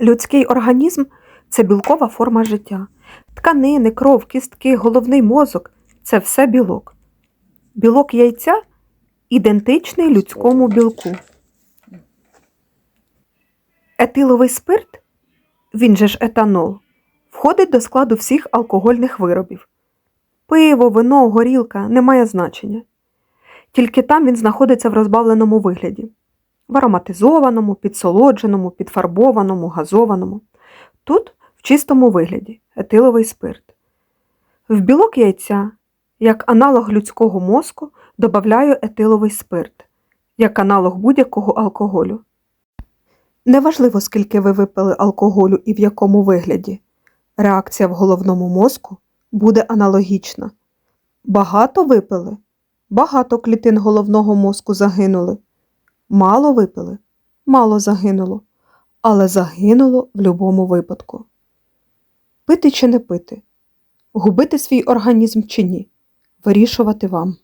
Людський організм це білкова форма життя. Тканини, кров, кістки, головний мозок це все білок. Білок яйця ідентичний людському білку. Етиловий спирт, він же ж етанол, входить до складу всіх алкогольних виробів. Пиво, вино, горілка не має значення. Тільки там він знаходиться в розбавленому вигляді в ароматизованому, підсолодженому, підфарбованому, газованому. Тут в чистому вигляді етиловий спирт. В білок яйця, як аналог людського мозку, додаю етиловий спирт, як аналог будь-якого алкоголю. Неважливо, скільки ви випили алкоголю і в якому вигляді. Реакція в головному мозку буде аналогічна. Багато випили, багато клітин головного мозку загинули. Мало випили, мало загинуло, але загинуло в будь-якому випадку. Пити чи не пити, губити свій організм чи ні, вирішувати вам.